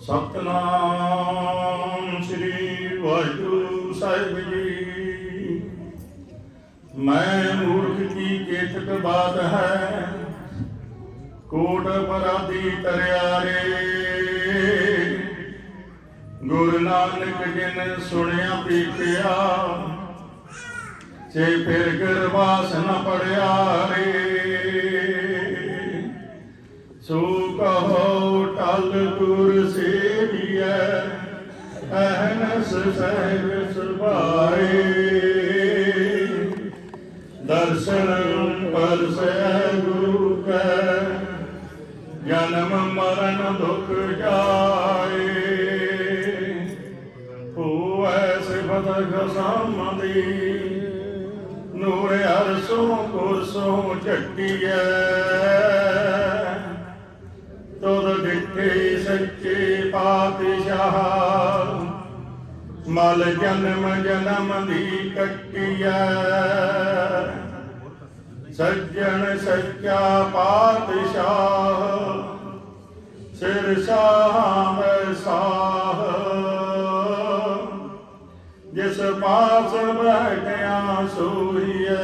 ਸਤਨਾਮ ਸ੍ਰੀ ਵਾਹਿਗੁਰੂ ਸਾਹਿਬ ਜੀ। ਮੈਂ ਮੂਰਖ ਕੀ ਕੇਤਕ ਬਾਤ ਹੈ, ਕੋਟ ਪਰਾਦੀ ਤਰਿਆਰੇ। ਗੁਰੂ ਨਾਨਕ ਜਿਨ ਸੁਣਿਆ ਪੀਤਿਆ ਜੇ ਫਿਰ ਗਰਵਾਸ ਨ ਪੜਿਆ ਰੇ। ਸੋ ਕਹੋ ਟਲ ਤੁਰ ਸੇਵੀਐ, ਅਹਨਸ ਸਹਿਬ ਸੁਭਾਏ। ਦਰਸ਼ਨ ਪਰਸੈ ਗੁਰੂ ਕੈ, ਜਨਮ ਮਰਨ ਦੁਖ ਜਾਏ। ਹੋਐ ਸਿਫਤ ਖਸਮਦੀ, ਨੂਰ ਅਰਸੋਂ ਕੁਰਸੋਂ ਝਟੀਐ। ਮਲ ਜਨਮ ਜਨਮ ਦੀ ਕੱਟੀਐ ਸੱਜਣ ਸੱਚਾ ਪਾਤਸ਼ਾਹ, ਸਿਰ ਸਾਹ ਸਾਹ। ਜਿਸ ਪਾਸ ਬੈਠਿਆ ਸੋਈਐ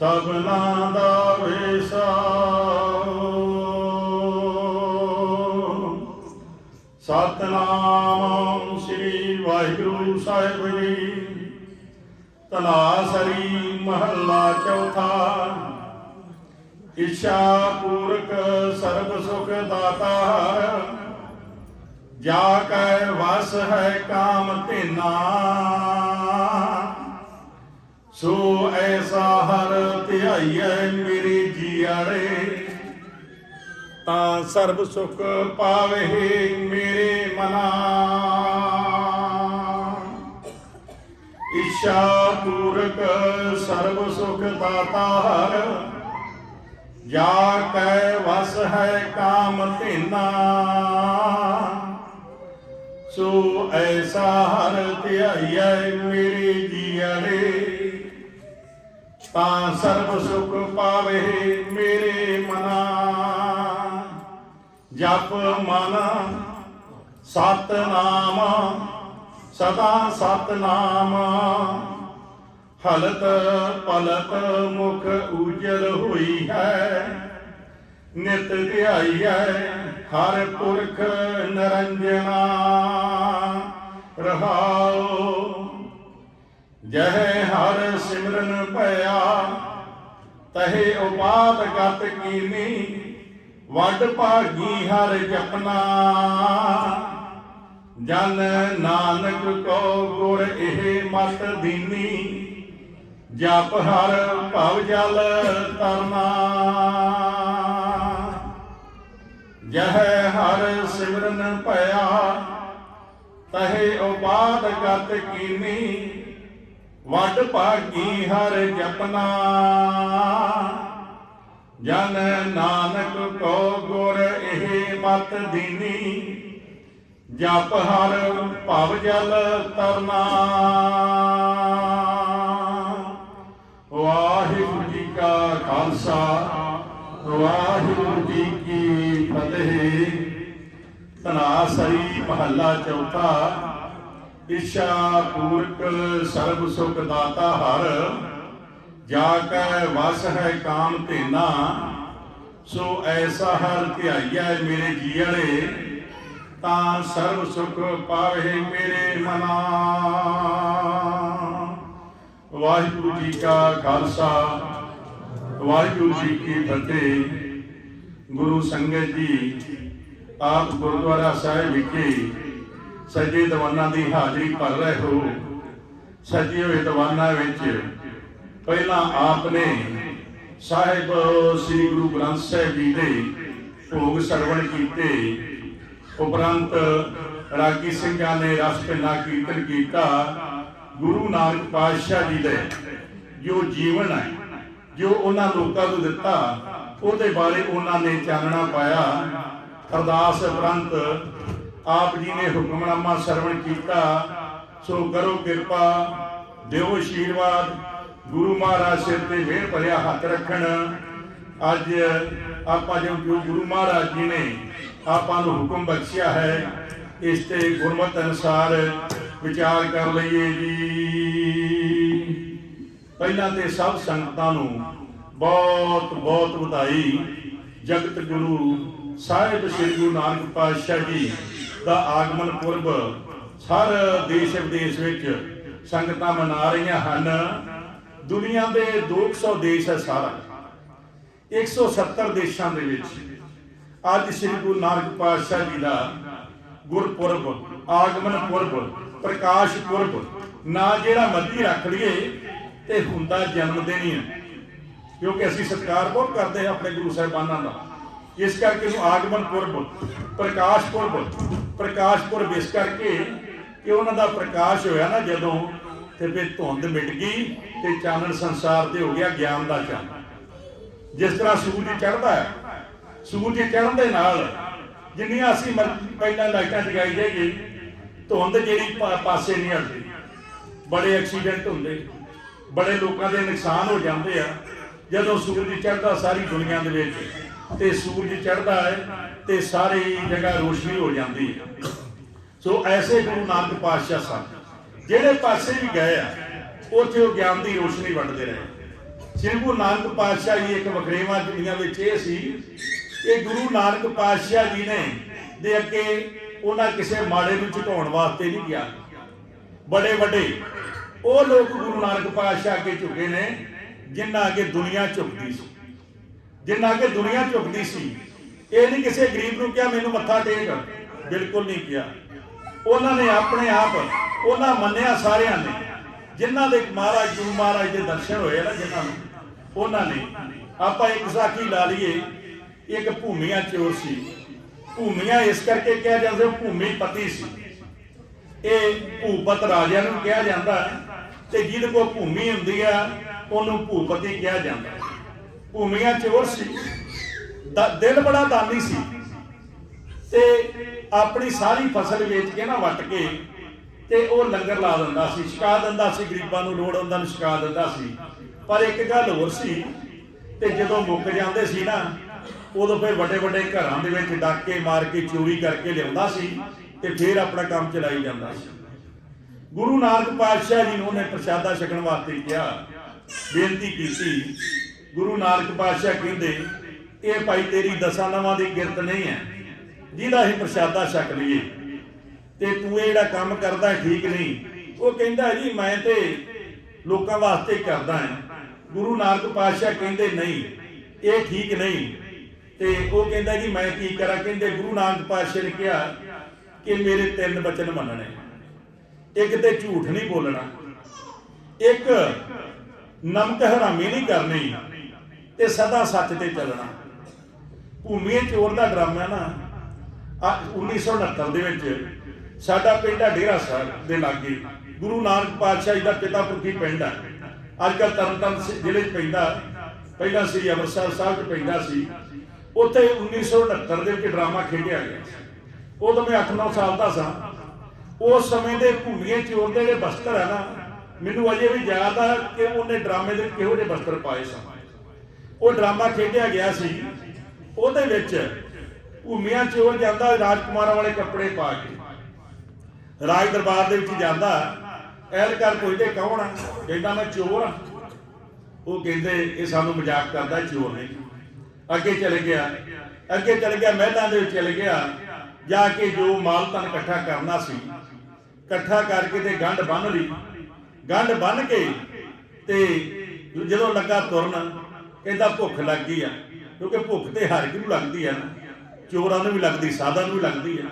ਸਭਨਾ ਦਾ ਵੇਸਾ। ਸਤਨਾਮ ਵਾਹਿਗੁਰੂ ਸਾਹਿਬ ਜੀ। ਤਨਾਸਰੀ ਮਹੱਲਾ ਚੌਥਾ। ਇਸ਼ਾ ਪੂਰਕ ਸਰਬ ਸੁਖ ਦਾਤਾ। ਜਾ ਕੈ ਵਸ ਹੈ ਕਾਮ ਧਿਨਾ। ਸੋ ਐਸਾ ਹਰ ਧਿਆਈਐ ਮੇਰੀ ਜੀਆੜੇ। ਤਾਂ ਸਰਬ ਸੁਖ ਪਾਵੇ ਮੇਰੇ ਮਨਾ। ਇਸ਼ਾ ਪੂਰਕ ਸਰਬ ਸੁਖ ਦਾਤਾ ਹਰ, ਜਾ ਕੈ ਵਸ ਹੈ ਕਾਮ ਧਿਨਾ। ਸੋ ਐਸਾ ਹਰ ਧਿਆਈਐ ਮੇਰੇ ਜੀਅਰੇ, ਤਾਂ ਸਰਬ ਸੁਖ ਪਾਵੇ ਮੇਰੇ ਮਨਾ। ਜਪ ਮਨ ਸਤਨਾਮ ਸਦਾ ਸਤਨਾਮ। ਹਲਤ ਪਲਤ ਮੁਖ ਉਜਲ ਹੋਈ ਹੈ। ਨਿਤ ਧਿਆਈ ਹੈ ਹਰ ਪੁਰਖ ਨਰੰਜਨਾ। ਰਹਾਓ ਜਹ ਹਰ ਸਿਮਰਨ ਭਇਆ। ਤਹੇ ਉਪਾਤ ਗਤ ਕੀਨੀ, ਵੱਡ ਭਾਗੀ ਹਰ ਜਪਨਾ। ਜਨ ਨਾਨਕ ਕੋ ਗੁਰ ਇਹ ਮਤ ਦੀਨੀ ਜਪ ਹਰ ਭਵ ਜਲ ਤਰਨਾ ਜਹ ਹਰ ਸਿਮਰਨ ਭਇਆ, ਤਹੇ ਉਪਾਦ ਗਤ ਕੀਨੀ, ਵੱਡ ਭਾਗੀ ਹਰ ਜਪਨਾ। ਜਨ ਨਾਨਕ ਕੋ ਗੁਰ ਇਹ ਮਤ ਦੀਨੀ ਜਪ ਹਰ ਭਵ ਜਲ ਤਰਨਾ ਵਾਹਿਗੁਰੂ ਜੀ ਕਾ ਖਾਲਸਾ, ਵਾਹਿਗੁਰੂ ਜੀ ਕੀ ਫਤਿਹ। ਤਨਾਸਰੀ ਮਹੱਲਾ ਚੌਥਾ ਇਸ਼ਾ ਪੂਰਕ ਸਰਬ ਸੁਖ ਦਾਤਾ ਹਰ, ਜਾ ਕੈ ਵਸ ਹੈ ਕਾਮ ਧੇਨਾ, ਸੋ ਐਸਾ ਹਰ ਧਿਆਈਐ ਮੇਰੇ ਜੀਅੜੇ। ਤਾਂ ਸਰਬ ਸੁਖ ਪਾਵੇ ਮੇਰੇ ਮਨਾ। ਵਾਹਿਗੁਰੂ ਜੀ ਕਾ ਖਾਲਸਾ, ਵਾਹਿਗੁਰੂ ਜੀ ਕੀ ਫਤਿਹ। ਗੁਰੂ ਸੰਗਤ ਜੀ, ਆਪ ਗੁਰਦੁਆਰਾ ਸਾਹਿਬ ਵਿਖੇ ਸੱਜੇ ਦੀਵਾਨਾਂ ਦੀ ਹਾਜ਼ਰੀ ਭਰ ਰਹੇ ਹੋ। ਸੱਜੇ ਹੋਏ ਦੀਵਾਨਾਂ ਵਿੱਚ ਪਹਿਲਾਂ ਆਪ ਨੇ ਸਾਹਿਬ ਸ੍ਰੀ ਗੁਰੂ ਗ੍ਰੰਥ ਸਾਹਿਬ ਜੀ ਦੇ ਭੋਗ ਸਰਵਣ ਕੀਤੇ। ਉਪਰੰਤ ਰਾਗੀ ਸਿੰਘਾਂ ਨੇ ਰਸ ਪਿੰਨਾ ਕੀਰਤਨ ਕੀਤਾ, ਗੁਰੂ ਨਾਨਕ ਪਾਤਸ਼ਾਹ ਜੀ ਦੇ ਜੋ ਜੀਵਨ ਹੈ, ਜੋ ਉਹਨਾਂ ਲੋਕਾਂ ਨੂੰ ਦਿੱਤਾ, ਉਹਦੇ ਬਾਰੇ ਉਹਨਾਂ ਨੇ ਚਾਨਣਾ ਪਾਇਆ। ਅਰਦਾਸ ਉਪਰੰਤ ਆਪ ਜੀ ਨੇ ਹੁਕਮਨਾਮਾ ਸਰਵਣ ਕੀਤਾ। ਸੋ ਕਰੋ ਕਿਰਪਾ, ਦਿਓ ਆਸ਼ੀਰਵਾਦ ਗੁਰੂ ਮਹਾਰਾਜ ਸਿਰ ਤੇ ਮਿਹਰ ਭਰਿਆ ਹੱਥ ਰੱਖਣ। ਅੱਜ ਆਪਾਂ ਜੋ ਜੋ ਗੁਰੂ ਮਹਾਰਾਜ ਜੀ ਨੇ ਆਪਾਂ ਨੂੰ ਹੁਕਮ ਬਖਸ਼ਿਆ ਹੈ, ਇਸ ਤੇ ਗੁਰਮਤ ਅਨੁਸਾਰ ਵਿਚਾਰ ਕਰ ਲਈਏ ਜੀ। ਪਹਿਲਾਂ ਤੇ ਸਭ ਸੰਗਤਾਂ ਨੂੰ ਬਹੁਤ ਬਹੁਤ ਵਧਾਈ। ਜਗਤ ਗੁਰੂ ਸਾਹਿਬ ਸ੍ਰੀ ਗੁਰੂ ਨਾਨਕ ਪਾਤਸ਼ਾਹ ਜੀ ਦਾ ਆਗਮਨ ਪੁਰਬ ਹਰ ਦੇਸ਼ ਵਿਦੇਸ਼ ਵਿੱਚ ਸੰਗਤਾਂ ਮਨਾ ਰਹੀਆਂ ਹਨ। ਦੁਨੀਆ ਦੇ 200 ਦੇਸ਼ ਹੈ ਸਾਰਾ। 170 ਦੇਸ਼ਾਂ ਦੇ ਵਿੱਚ ਅੱਜ ਸ੍ਰੀ ਗੁਰੂ ਨਾਨਕ ਪਾਤਸ਼ਾਹ ਜੀ ਦਾ ਗੁਰਪੁਰਬ, ਆਗਮਨ ਪੁਰਬ, ਪ੍ਰਕਾਸ਼ ਪੁਰਬ, ਨਾ ਜਿਹੜਾ ਮੱਦੀ ਰੱਖ ਲਈਏ ਤੇ ਹੁੰਦਾ ਜਨਮ ਦਿਨ ਹੀ ਹੈ ਕਿਉਂਕਿ ਅਸੀਂ ਸਤਿਕਾਰ ਬਹੁਤ ਕਰਦੇ ਹਾਂ ਆਪਣੇ ਗੁਰੂ ਸਾਹਿਬਾਨਾਂ ਦਾ। ਇਸ ਕਰਕੇ ਨੂੰ ਆਗਮਨ ਪੁਰਬ, ਪ੍ਰਕਾਸ਼ ਪੁਰਬ ਪ੍ਰਕਾਸ਼ ਪੁਰਬ ਇਸ ਕਰਕੇ ਕਿ ਉਹਨਾਂ ਦਾ ਪ੍ਰਕਾਸ਼ ਹੋਇਆ ਨਾ ਜਦੋਂ ਤੇ ਫਿਰ ਧੁੰਦ ਮਿਟ ਗਈ ਤੇ ਚਾਨਣ ਸੰਸਾਰ ਤੇ ਹੋ ਗਿਆ ਗਿਆਨ ਦਾ ਚਾਨਣ। ਜਿਸ ਤਰ੍ਹਾਂ ਸੂਰਜ ਚੜ੍ਹਦਾ ਹੈ ਸੂਰਜ ਚੜ੍ਹਨ ਦੇ ਨਾਲ ਜਿੰਨੀਆਂ ਅਸੀਂ ਪਹਿਲਾਂ ਲਾਈਟਾਂ ਜਗਾਈ ਜਾਈਏ, ਧੁੰਦ ਜਿਹੜੀ ਪਾਸੇ ਨਹੀਂ ਹਟਦੀ ਬੜੇ ਐਕਸੀਡੈਂਟ ਹੁੰਦੇ, ਬੜੇ ਲੋਕਾਂ ਦੇ ਨੁਕਸਾਨ ਹੋ ਜਾਂਦੇ ਆ। ਜਦੋਂ ਸੂਰਜ ਚੜ੍ਹਦਾ ਸਾਰੀ ਦੁਨੀਆ ਦੇ ਵਿੱਚ, ਤੇ ਸੂਰਜ ਚੜ੍ਹਦਾ ਹੈ, ਤੇ ਸਾਰੀ ਜਗ੍ਹਾ ਰੋਸ਼ਨੀ ਹੋ ਜਾਂਦੀ ਹੈ। ਸੋ ਐਸੇ ਗੁਰੂ ਨਾਨਕ ਪਾਤਸ਼ਾਹ ਸਨ। ਜਿਹੜੇ ਪਾਸੇ ਵੀ ਗਏ ਆ, ਉੱਥੇ ਉਹ ਗਿਆਨ ਦੀ ਰੋਸ਼ਨੀ ਵੰਡਦੇ ਰਹੇ। ਸ੍ਰੀ ਗੁਰੂ ਨਾਨਕ ਪਾਤਸ਼ਾਹ ਜੀ ਇੱਕ ਵਖਰੇਵਾ ਦੁਨੀਆ ਵਿੱਚ ਇਹ ਸੀ ਇਹ ਗੁਰੂ ਨਾਨਕ ਪਾਤਸ਼ਾਹ ਜੀ ਨੇ, ਦੇ ਅੱਗੇ ਉਹਨਾਂ ਕਿਸੇ ਮਾੜੇ ਨੂੰ ਝੁਕਾਉਣ ਵਾਸਤੇ ਨਹੀਂ ਗਿਆ ਬੜੇ ਵੱਡੇ, ਉਹ ਲੋਕ ਗੁਰੂ ਨਾਨਕ ਪਾਤਸ਼ਾਹ ਅੱਗੇ ਝੁਕੇ ਨੇ, ਜਿੰਨਾ ਅੱਗੇ ਦੁਨੀਆ ਝੁਕਦੀ ਸੀ। ਜਿੰਨਾ ਕਿ ਦੁਨੀਆ ਝੁਕਦੀ ਸੀ, ਇਹ ਨਹੀਂ ਕਿਸੇ ਗਰੀਬ ਨੂੰ ਕਿਹਾ, ਮੈਨੂੰ ਮੱਥਾ ਟੇਕ। ਬਿਲਕੁਲ ਨਹੀਂ ਕਿਹਾ। ਉਹਨਾਂ ਨੇ ਆਪਣੇ ਆਪ, ਉਹਨਾਂ ਮੰਨਿਆ ਸਾਰਿਆਂ ਨੇ। ਜਿਨ੍ਹਾਂ ਦੇ ਮਹਾਰਾਜ, ਗੁਰੂ ਮਹਾਰਾਜ ਦੇ ਦਰਸ਼ਨ ਹੋਏ ਨਾ, ਜਿਨ੍ਹਾਂ ਨੂੰ, ਉਹਨਾਂ ਨੇ ਆਪਾਂ ਇੱਕ ਸਾਖੀ ਲਾ ਲਈਏ। ਇੱਕ ਭੂਮੀਆਂ ਚੋਰ ਸੀ। ਭੂਮੀਆਂ ਇਸ ਕਰਕੇ ਕਿਹਾ ਜਾਂਦਾ ਉਹ ਭੂਮੀ ਪਤੀ ਸੀ। ਇਹ ਭੂਪਤ ਰਾਜਿਆਂ ਨੂੰ ਕਿਹਾ ਜਾਂਦਾ ਤੇ ਜਿਹਦੇ ਕੋਲ ਭੂਮੀ ਹੁੰਦੀ ਆ, ਉਹਨੂੰ ਭੂਪਤੀ ਕਿਹਾ ਜਾਂਦਾ ਭੂਮੀਆਂ ਚੋਰ ਸੀ। ਦਿਲ ਬੜਾ ਦਾਨੀ ਸੀ। ਤੇ ਆਪਣੀ ਸਾਰੀ ਫਸਲ ਵੇਚ ਕੇ ਨਾ ਵੱਟ ਕੇ ਤੇ ਉਹ ਲੰਗਰ ਲਾ ਦਿੰਦਾ ਸੀ, ਛਕਾ ਦਿੰਦਾ ਸੀ, ਗਰੀਬਾਂ ਨੂੰ ਲੋੜ ਹੁੰਦਾ ਨੂੰ ਛਕਾ ਦਿੰਦਾ ਸੀ। ਪਰ ਇੱਕ ਗੱਲ ਹੋਰ ਸੀ, ਤੇ ਜਦੋਂ ਮੁੱਕ ਜਾਂਦੇ ਸੀ ਨਾ ਉਦੋਂ ਫਿਰ ਵੱਡੇ ਵੱਡੇ ਘਰਾਂ ਦੇ ਵਿੱਚ ਡਾਕੇ ਮਾਰ ਕੇ ਚੋਰੀ ਕਰਕੇ ਲਿਆਉਂਦਾ ਸੀ ਤੇ ਫਿਰ ਆਪਣਾ ਕੰਮ ਚਲਾਈ ਜਾਂਦਾ ਸੀ। ਗੁਰੂ ਨਾਨਕ ਪਾਤਸ਼ਾਹ ਜੀ ਨੂੰ ਉਹਨੇ ਪ੍ਰਸ਼ਾਦਾ ਛਕਣ ਵਾਸਤੇ ਕਿਹਾ, ਬੇਨਤੀ ਕੀਤੀ। ਗੁਰੂ ਨਾਨਕ ਪਾਤਸ਼ਾਹ ਕਹਿੰਦੇ, ਇਹ ਭਾਈ ਤੇਰੀ ਦਸਾਂ ਨਵਾਂ ਦੀ ਕਿਰਤ ਨਹੀਂ ਹੈ, ਜਿਹਦਾ ਅਸੀਂ ਪ੍ਰਸ਼ਾਦਾ ਛਕ ਲਈਏ। ਤੇ ਤੂੰ ਇਹ ਜਿਹੜਾ ਕੰਮ ਕਰਦਾ ਠੀਕ ਨਹੀਂ। ਉਹ ਕਹਿੰਦਾ ਜੀ, ਮੈਂ ਤੇ ਲੋਕਾਂ ਵਾਸਤੇ ਕਰਦਾ ਹਾਂ। ਗੁਰੂ ਨਾਨਕ ਪਾਤਸ਼ਾਹ ਕਹਿੰਦੇ, ਨਹੀਂ, ਇਹ ਠੀਕ ਨਹੀਂ। ਤੇ ਉਹ ਕਹਿੰਦਾ ਜੀ, ਮੈਂ ਕੀ ਕਰਾਂ? ਕਹਿੰਦੇ ਗੁਰੂ ਨਾਨਕ ਪਾਤਸ਼ਾਹ ਨੇ ਕਿਹਾ ਕਿ ਮੇਰੇ ਤਿੰਨ ਬਚਨ ਮੰਨਣੇ। ਇੱਕ ਤੇ ਝੂਠ ਨਹੀਂ ਬੋਲਣਾ। ਇੱਕ, ਨਮਕ ਹਰਾਮੀ ਨਹੀਂ ਕਰਨੀ ਤੇ ਸਦਾ ਸੱਚ ਤੇ ਚੱਲਣਾ। ਭੂਮੀ ਚੋਰ ਦਾ ਡਰਾਮਾ ਨਾ, ਆ 1969 ਦੇ ਵਿੱਚ ਸਾਡਾ ਪਿੰਡ ਆ ਡੇਰਾ ਸਾਹਿਬ ਦੇ ਲਾਗੇ। ਗੁਰੂ ਨਾਨਕ ਪਾਤਸ਼ਾਹ ਜੀ ਦਾ ਪਿਤਾ ਪੁਰਖੀ ਪਿੰਡ ਆ। ਅੱਜ ਕੱਲ ਤਰਨਤਾਰਨ ਸ- ਜ਼ਿਲ੍ਹੇ 'ਚ ਪੈਂਦਾ। ਪਹਿਲਾਂ ਸ੍ਰੀ ਅੰਮ੍ਰਿਤਸਰ ਸਾਹਿਬ 'ਚ ਪੈਂਦਾ ਸੀ। ਉੱਥੇ 1969 ਦੇ ਵਿੱਚ ਡਰਾਮਾ ਖੇਡਿਆ ਗਿਆ ਉਦੋਂ ਮੈਂ 8-9 ਸਾਲ ਦਾ ਸਾਂ। ਉਸ ਸਮੇਂ ਦੇ ਭੂਮੀਏ ਚੋਰ ਦੇ ਜਿਹੜੇ ਬਸਤਰ ਆ ਨਾ, ਮੈਨੂੰ ਅਜੇ ਵੀ ਯਾਦ ਆ ਕਿ ਉਹਨੇ ਡਰਾਮੇ ਦੇ ਵਿੱਚ ਕਿਹੋ ਜਿਹੇ ਬਸਤਰ ਪਾਏ ਸਨ ਉਹ ਡਰਾਮਾ ਖੇਡਿਆ ਗਿਆ ਸੀ। ਉਹਦੇ ਵਿੱਚ ਭੂਮੀਆਂ ਚੋਰ ਜਾਂਦਾ, ਰਾਜਕੁਮਾਰਾਂ ਵਾਲੇ ਕੱਪੜੇ ਪਾ ਕੇ। ਰਾਜ ਦਰਬਾਰ ਦੇ ਵਿੱਚ ਜਾਂਦਾ ਐਲਕਾਰ ਪੁੱਛਦੇ ਕੌਣ ਆ? ਕਹਿੰਦਾ ਮੈਂ ਚੋਰ ਆ। ਉਹ ਕਹਿੰਦੇ, ਇਹ ਸਾਨੂੰ ਮਜ਼ਾਕ ਕਰਦਾ, ਚੋਰ ਨਹੀਂ। ਅੱਗੇ ਚਲੇ ਗਿਆ। ਅੱਗੇ ਚਲੇ ਗਿਆ, ਮਹਿਲਾਂ ਦੇ ਵਿੱਚ ਚਲੇ ਗਿਆ। ਜਾ ਕੇ ਜੋ ਮਾਲ ਤਨ ਇਕੱਠਾ ਕਰਨਾ ਸੀ, ਇਕੱਠਾ ਕਰਕੇ ਤੇ ਗੰਢ ਬੰਨ ਲਈ। ਗੰਢ ਬੰਨ ਕੇ ਤੇ ਜਦੋਂ ਲੱਗਾ ਤੁਰਨ, ਕਹਿੰਦਾ ਭੁੱਖ ਲੱਗ ਗਈ ਆ, ਕਿਉਂਕਿ ਭੁੱਖ ਤੇ ਹਰ ਇੱਕ ਨੂੰ ਲੱਗਦੀ ਆ ਚੋਰਾਂ ਨੂੰ ਵੀ ਲੱਗਦੀ, ਸਾਧਾਂ ਨੂੰ ਵੀ ਲੱਗਦੀ ਆ।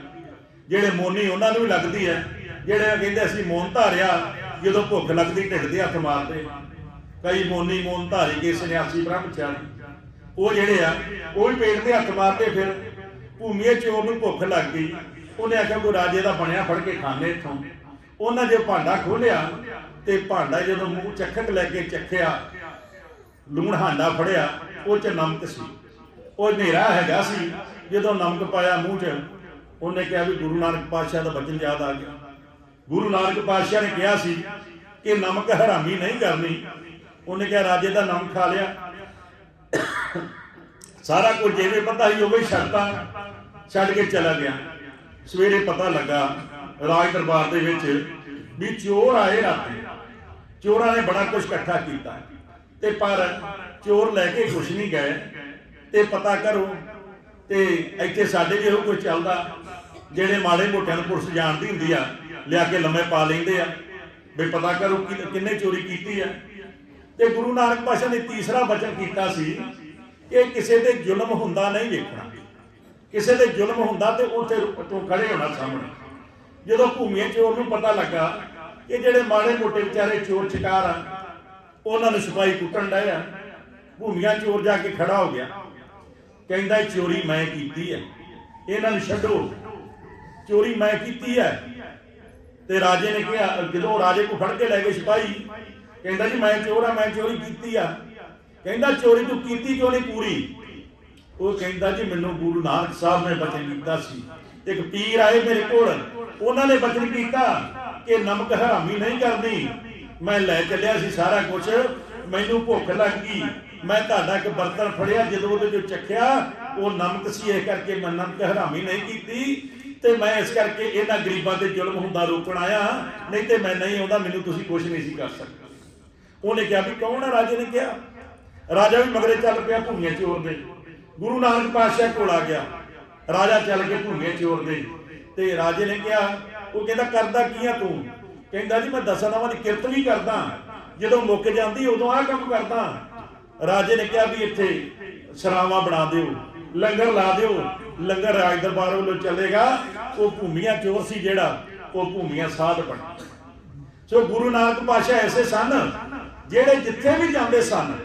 ਜਿਹੜੇ ਮੋਨੀ ਉਹਨਾਂ ਨੂੰ ਵੀ ਲੱਗਦੀ ਆ। ਜਿਹੜੇ ਕਹਿੰਦੇ ਅਸੀਂ ਮੋਨ ਧਾਰਿਆ, ਜਦੋਂ ਭੁੱਖ ਲੱਗਦੀ, ਢਿੱਡ ਦੇ ਹੱਥ ਮਾਰਦੇ। ਕਈ ਮੋਨੀ ਮੋਨ ਧਾਰੀ ਕੇ ਸੰਨਿਆਸੀ ਬ੍ਰਹਮਚਾਰੀ। ਉਹ ਜਿਹੜੇ ਆ, ਉਹ ਵੀ ਪੇਟ ਦੇ ਹੱਥ ਮਾਰਦੇ ਫਿਰ, ਭੂਮੀਏ ਚੋਰ ਨੂੰ ਭੁੱਖ ਲੱਗ ਗਈ। ਉਹਨੇ ਆਖਿਆ, ਕੋਈ ਰਾਜੇ ਦਾ ਬਣਿਆ ਫੜ ਕੇ ਖਾਣੇ ਇੱਥੋਂ। ਉਹਨਾਂ ਜੇ ਭਾਂਡਾ ਖੋਲਿਆ ਤੇ ਭਾਂਡਾ ਜਦੋਂ ਮੂੰਹ ਚੱਖਕ ਲੈ ਕੇ ਚੱਖਿਆ ਲੂਣ ਹਾਂਡਾ ਫੜਿਆ, ਉਹ ਚ ਨਮਕ ਸੀ। ਉਹ ਹਨੇਰਾ ਹੈਗਾ ਸੀ, ਜਦੋਂ ਨਮਕ ਪਾਇਆ ਮੂੰਹ 'ਚ, ਉਹਨੇ ਕਿਹਾ ਵੀ ਗੁਰੂ ਨਾਨਕ ਪਾਤਸ਼ਾਹ ਦਾ ਬਚਨ ਯਾਦ ਆ ਗਿਆ। ਗੁਰੂ ਨਾਨਕ ਪਾਤਸ਼ਾਹ ਨੇ ਕਿਹਾ ਸੀ ਕਿ ਨਮਕ ਹਰਾਮੀ ਨਹੀਂ ਕਰਨੀ। ਉਹਨੇ ਕਿਹਾ, ਰਾਜੇ ਦਾ ਨਮਕ ਖਾ ਲਿਆ। ਸਾਰਾ ਕੁਝ ਜਿਵੇਂ ਪਤਾ ਹੀ ਹੋਵੇ ਸ਼ਰਤਾਂ ਛੱਡ ਕੇ ਚਲਾ ਗਿਆ। ਸਵੇਰੇ ਪਤਾ ਲੱਗਾ ਰਾਜ ਦਰਬਾਰ ਦੇ ਵਿੱਚ ਵੀ ਚੋਰ ਆਏ ਰਾਤੀ। ਚੋਰਾਂ ਨੇ ਬੜਾ ਕੁਝ ਇਕੱਠਾ ਕੀਤਾ। ਤੇ ਪਰ ਚੋਰ ਲੈ ਕੇ ਕੁਝ ਨਹੀਂ ਗਏ। ਤੇ ਪਤਾ ਕਰੋ ਤੇ ਇੱਥੇ ਸਾਡੇ ਵੀ ਇਹੋ ਕੁਝ ਚੱਲਦਾ। ਜਿਹੜੇ ਮਾੜੇ ਮੋਟਿਆਂ ਨੂੰ ਪੁਲਿਸ ਜਾਣਦੀ ਹੁੰਦੀ ਆ, ਲਿਆ ਕੇ ਲੰਮੇ ਪਾ ਲੈਂਦੇ ਆ। ਵੀ ਪਤਾ ਕਰੋ ਕਿੰਨੇ ਚੋਰੀ ਕੀਤੀ ਆ। ਤੇ ਗੁਰੂ ਨਾਨਕ ਪਾਸ਼ਾ ਨੇ ਤੀਸਰਾ ਬਚਨ ਕੀਤਾ ਸੀ ਕਿ ਕਿਸੇ ਤੇ ਜ਼ੁਲਮ ਹੁੰਦਾ ਨਹੀਂ ਵੇਖਣਾ। ਕਿਸੇ ਤੇ ਜ਼ੁਲਮ ਹੁੰਦਾ ਤੇ ਉੱਥੇ ਤੋਂ ਖੜੇ ਹੋਣਾ ਸਾਹਮਣੇ। ਜਦੋਂ ਭੂਮੀਏ ਚੋਰ ਨੂੰ ਪਤਾ ਲੱਗਾ ਕਿ ਜਿਹੜੇ ਮਾੜੇ ਮੋਟੇ ਵਿਚਾਰੇ ਚੋਰ ਚਕਾਰ ਆ, ਉਹਨਾਂ ਨੂੰ ਸਿਪਾਹੀ ਕੁੱਟਣ ਡਏ ਆ, ਭੂਮੀਆ ਚੋਰ ਜਾ ਕੇ ਖੜਾ ਹੋ ਗਿਆ। ਕਹਿੰਦਾ ਚੋਰੀ ਮੈਂ ਕੀਤੀ ਹੈ। ਇਹਨਾਂ ਨੂੰ ਛੱਡੋ। ਚੋਰੀ ਮੈਂ ਕੀਤੀ ਹੈ। ਤੇ ਰਾਜੇ ਨੇ ਕਿਹਾ ਜਦੋਂ ਰਾਜੇ ਕੋ ਫੜ ਕੇ ਲੈ ਗਏ ਸਿਪਾਹੀ। ਕਹਿੰਦਾ ਜੀ ਮੈਂ ਚੋਰ ਆ, ਮੈਂ ਚੋਰੀ ਕੀਤੀ ਆ। ਕਹਿੰਦਾ ਚੋਰੀ ਤੂੰ ਕੀਤੀ ਕਿਉਂ ਨਹੀਂ ਪੂਰੀ? ਉਹ ਕਹਿੰਦਾ ਜੀ ਮੈਨੂੰ ਗੁਰੂ ਨਾਨਕ ਸਾਹਿਬ ਨੇ ਬਚਨ ਕੀਤਾ ਸੀ। ਇੱਕ ਪੀਰ ਆਏ ਮੇਰੇ ਕੋਲ, ਉਹਨਾਂ ਨੇ ਬਚਨ ਕੀਤਾ ਕਿ ਨਮਕ ਹਰਾਮੀ ਨਹੀਂ ਕਰਨੀ। ਮੈਂ ਲੈ ਚੱਲਿਆ ਸੀ ਸਾਰਾ ਕੁਝ ਮੈਨੂੰ ਭੁੱਖ ਲੱਗ ਗਈ। ਮੈਂ ਤੁਹਾਡਾ ਇੱਕ ਬਰਤਨ ਫੜਿਆ, ਜਦੋਂ ਉਹਦੇ ਚੋਂ ਚੱਖਿਆ, ਉਹ ਨਮਕ ਸੀ, ਇਹ ਕਰਕੇ ਮੈਂ ਨਮਕ ਹਰਾਮੀ ਨਹੀਂ ਕੀਤੀ। ਤੇ ਮੈਂ ਇਸ ਕਰਕੇ ਇਹਨਾਂ ਗਰੀਬਾਂ ਤੇ ਜ਼ੁਲਮ ਹੁੰਦਾ ਰੋਕਣ ਆਇਆ। ਨਹੀਂ ਤੇ ਮੈਂ ਨਹੀਂ ਆਉਂਦਾ, ਮੈਨੂੰ ਤੁਸੀਂ ਕੁਝ ਨਹੀਂ ਸੀ ਕਰ ਸਕਦੇ। ਉਹਨੇ ਕਿਹਾ ਵੀ ਕੌਣ ਹੈ ਰਾਜੇ ਨੇ ਕਿਹਾ? ਰਾਜਾ ਵੀ ਮਗਰੇ ਚੱਲ ਪਿਆ ਭੂਮੀਆਂ ਚੋਰ ਦੇ ਗੁਰੂ ਨਾਨਕ ਪਾਤਸ਼ਾਹ ਕੋਲ ਆ ਗਿਆ। ਰਾਜਾ ਚੱਲ ਕੇ ਭੂਮੀਆਂ ਚੋਰ ਦੇ ਤੇ ਰਾਜੇ ਨੇ ਕਿਹਾ, ਉਹ ਕਹਿੰਦਾ, ਕਰਦਾ ਕੀ ਆ ਤੂੰ? ਕਹਿੰਦਾ, ਜੀ, ਮੈਂ ਦਸਾਂ ਨਵਾਂ ਦੀ ਕਿਰਤ ਵੀ ਕਰਦਾ। ਜਦੋਂ ਮੁੱਕ ਜਾਂਦੀ, ਉਦੋਂ ਆਹ ਕੰਮ ਕਰਦਾ। ਰਾਜੇ ਨੇ ਕਿਹਾ ਵੀ ਇੱਥੇ ਸਰਾਵਾਂ ਬਣਾ ਦਿਓ, ਲੰਗਰ ਲਾ ਦਿਓ। ਲੰਗਰ ਰਾਜ ਦਰਬਾਰ ਵੱਲੋਂ ਚੱਲੇਗਾ। ਉਹ ਭੂਮੀਆਂ ਚੋਰ ਸੀ ਜਿਹੜਾ, ਉਹ ਭੂਮੀਆਂ ਸਾਧ ਬਣ ਸੋ ਗੁਰੂ ਨਾਨਕ ਪਾਤਸ਼ਾਹ ਐਸੇ ਸਨ ਜਿਹੜੇ ਜਿੱਥੇ ਵੀ ਜਾਂਦੇ ਸਨ,